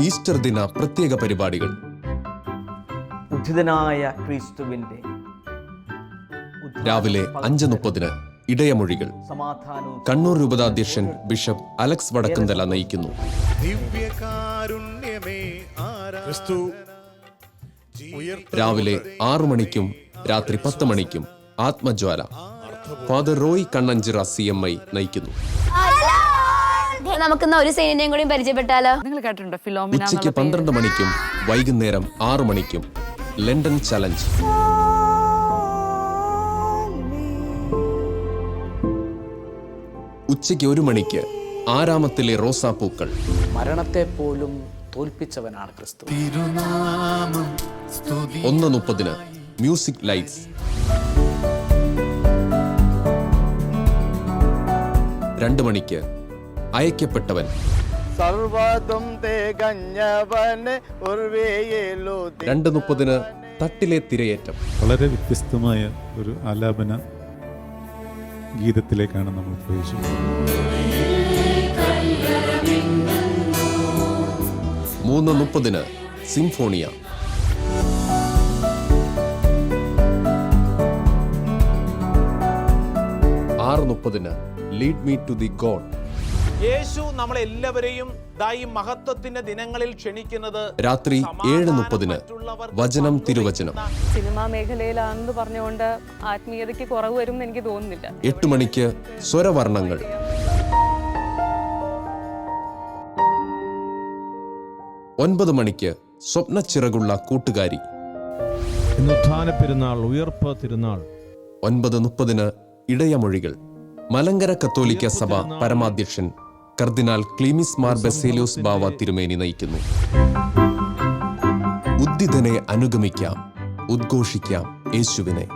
Easter ദിന പ്രത്യേക പരിപാടികൾ. ഉചിതനായ ക്രിസ്തുവിന്റെ രാവിലെ അഞ്ച് മുപ്പതിന് ഇടയമൊഴികൾ. കണ്ണൂർ രൂപതാധ്യക്ഷൻ ബിഷപ്പ് അലക്സ് വടക്കുന്തല നയിക്കുന്നു. ദിവ്യകാരുണ്യമേ ക്രിസ്തു രാവിലെ ആറു മണിക്കും രാത്രി പത്ത് മണിക്കും Athmajwala. Father Roy Kannanchira C M I നയിക്കുന്നു. നമുക്കിന്ന് ഒരു സീനിനെയും കൂടി പരിചയപ്പെട്ടാലോ? നിങ്ങൾ കേട്ടിട്ടുണ്ടോ ഫിലോമിന ഉച്ചയ്ക്ക് പന്ത്രണ്ട് മണിക്കും വൈകുന്നേരം ആറ് മണിക്കും ലണ്ടൻ ചലഞ്ച്. ഉച്ചയ്ക്ക് ഒരു മണിക്ക് ആരാമത്തിലെ റോസാപ്പൂക്കൾ മരണത്തെ പോലും തോൽപ്പിച്ചവനാണ് ക്രിസ്തു. ഒന്ന് മുപ്പതിന് മ്യൂസിക് ലൈറ്റ്സ്. രണ്ട് മണിക്ക് അയക്കപ്പെട്ടവൻ. സർവതും തികഞ്ഞവന് ഉർവേയേലോ രണ്ട് മുപ്പതിന് തട്ടിലെ തിരയേറ്റം. വളരെ വ്യത്യസ്തമായ ഒരു ആലാപന ഗീതത്തിലേക്കാണ് നമ്മൾ പ്രവേശിക്കുന്നത്. മൂന്ന് മുപ്പതിന് സിംഫോണിയ. ആറ് മുപ്പതിന് lead me to the God. യേശു നമ്മളെല്ലാവരെയും ഈ മഹത്വത്തിന്റെ ദിനങ്ങളിൽ ക്ഷണിക്കുന്നത് രാത്രി ഏഴ് മുപ്പതിന് വചനം തിരുവചനം. സിനിമാ മേഖലയിലാണെന്ന് പറഞ്ഞുകൊണ്ട് ആത്മീയതയ്ക്ക് കുറവ് വരും എന്ന് എനിക്ക് തോന്നുന്നില്ല. എട്ട് മണിക്ക് സ്വരവർണങ്ങൾ. ഒൻപത് മണിക്ക് സ്വപ്നച്ചിറകുള്ള കൂട്ടുകാരി. ഇന്നുത്ഥാന പെരുന്നാൾ ഉയർപ്പ് തിരുനാൾ ഒൻപത് മുപ്പതിന് ഇടയമൊഴികൾ. മലങ്കര കത്തോലിക്ക സഭ പരമാധ്യക്ഷൻ കർദിനാൾ ക്ലീമിസ് മാർ ബസേലിയോസ് ബാവ തിരുമേനി നയിക്കുന്നു. ഉദ്ദിതനെ അനുഗമിക്കാം ഉദ്ഘോഷിക്കാം യേശുവിനെ.